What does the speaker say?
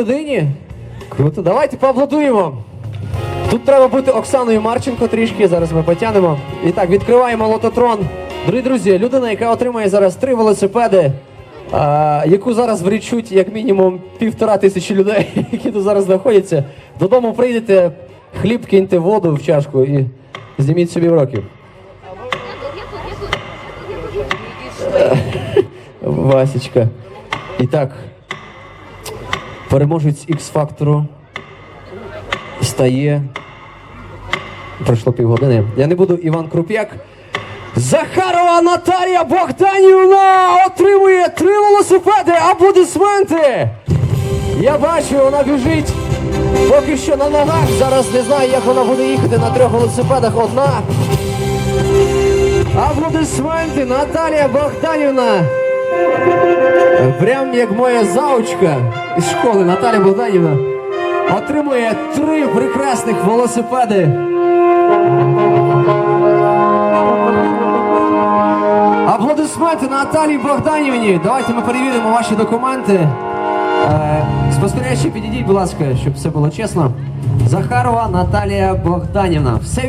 людині. Круто, давайте поаплодуємо. Тут треба бути Оксаною Марченко трішки, зараз ми потягнемо. І так, відкриваємо лототрон. Дорогі друзі, людина, яка отримає зараз три велосипеди, а, яку зараз врічуть як мінімум півтора тисячі людей, які тут зараз знаходяться. Додому прийдете, хліб киньте воду в чашку і зніміть собі уроків. Васечка. І так, переможець X-фактору стає. Пройшло півгодини. Я не буду Іван Круп'як. Захарова Наталія Богданівна отримує три велосипеди. Аплодисменти! Я бачу, вона біжить. Поки що на ногах. Зараз не знаю, як вона буде їхати на трьох велосипедах одна. Аплодисменти, Наталія Богданівна. Прям як моя заучка із школи Наталя Богданівна отримує три прекрасних велосипеди. Аплодисменти Наталії Богданівні. Давайте ми перевіримо ваші документи. Е, спостерігачі, підійдіть, будь ласка, щоб все було чесно. Захарова Наталія Богданівна. Все.